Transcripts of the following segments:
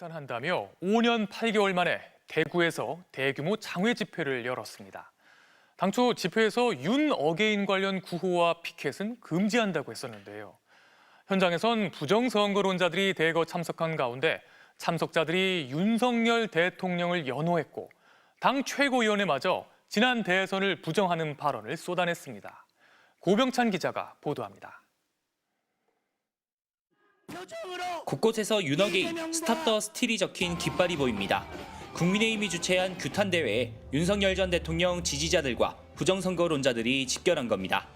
한다며 5년 8개월 만에 대구에서 대규모 장외 집회를 열었습니다. 당초 집회에서 윤 어게인 관련 구호와 피켓은 금지한다고 했었는데요. 현장에선 부정선거론자들이 대거 참석한 가운데 참석자들이 윤석열 대통령을 연호했고 당 최고위원회마저 지난 대선을 부정하는 발언을 쏟아냈습니다. 고병찬 기자가 보도합니다. 곳곳에서 윤어게인 스탑 더 스틸이 적힌 깃발이 보입니다. 국민의힘이 주최한 규탄 대회에 윤석열 전 대통령 지지자들과 부정선거론자들이 집결한 겁니다.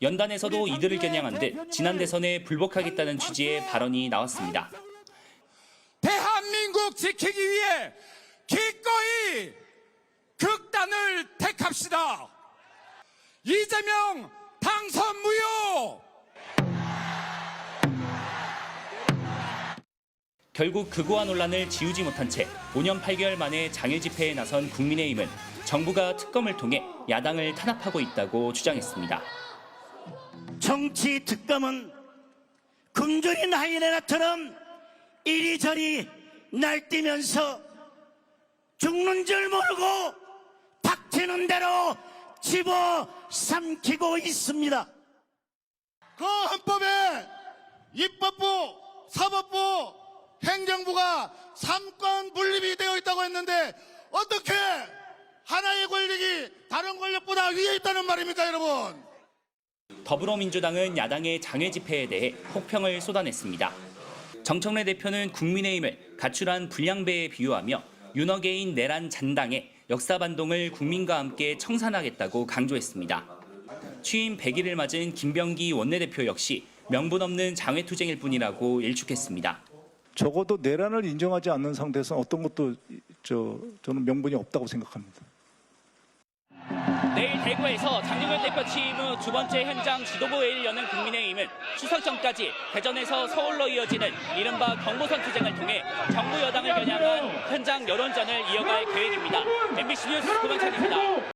연단에서도 이들을 겨냥한 듯 지난 대선에 불복하겠다는 취지의 발언이 나왔습니다. 대한민국 지키기 위해 기꺼이 극단을 택합시다. 이재명 당선 무효! 결국 극우화 논란을 지우지 못한 채 5년 8개월 만에 장애 집회에 나선 국민의힘은 정부가 특검을 통해 야당을 탄압하고 있다고 주장했습니다. 정치 특검은 굶주린 하이에나처럼 이리저리 날뛰면서 죽는 줄 모르고 닥치는 대로 집어 삼키고 있습니다. 그 헌법에 입법부, 사법부, 행정부가 삼권 분립이 되어 있다고 했는데 어떻게 하나의 권력이 다른 권력보다 위에 있다는 말입니까, 여러분? 더불어민주당은 야당의 장애 집회에 대해 혹평을 쏟아냈습니다. 정청래 대표는 국민의힘을 가출한 불량배에 비유하며 윤어게인 내란 잔당의 역사 반동을 국민과 함께 청산하겠다고 강조했습니다. 취임 100일을 맞은 김병기 원내대표 역시 명분 없는 장외투쟁일 뿐이라고 일축했습니다. 적어도 내란을 인정하지 않는 상태에서 어떤 것도 저 저는 명분이 없다고 생각합니다. 내일 대구에서 장영현 대표 취임 후두 번째 현장 지도부회의를 여는 국민의힘은 추석 전까지 대전에서 서울로 이어지는 이른바 경보선 투쟁을 통해 정부 여당을 겨냥한 현장 여론전을 이어갈 계획입니다. MBC 뉴스 고병찬입니다.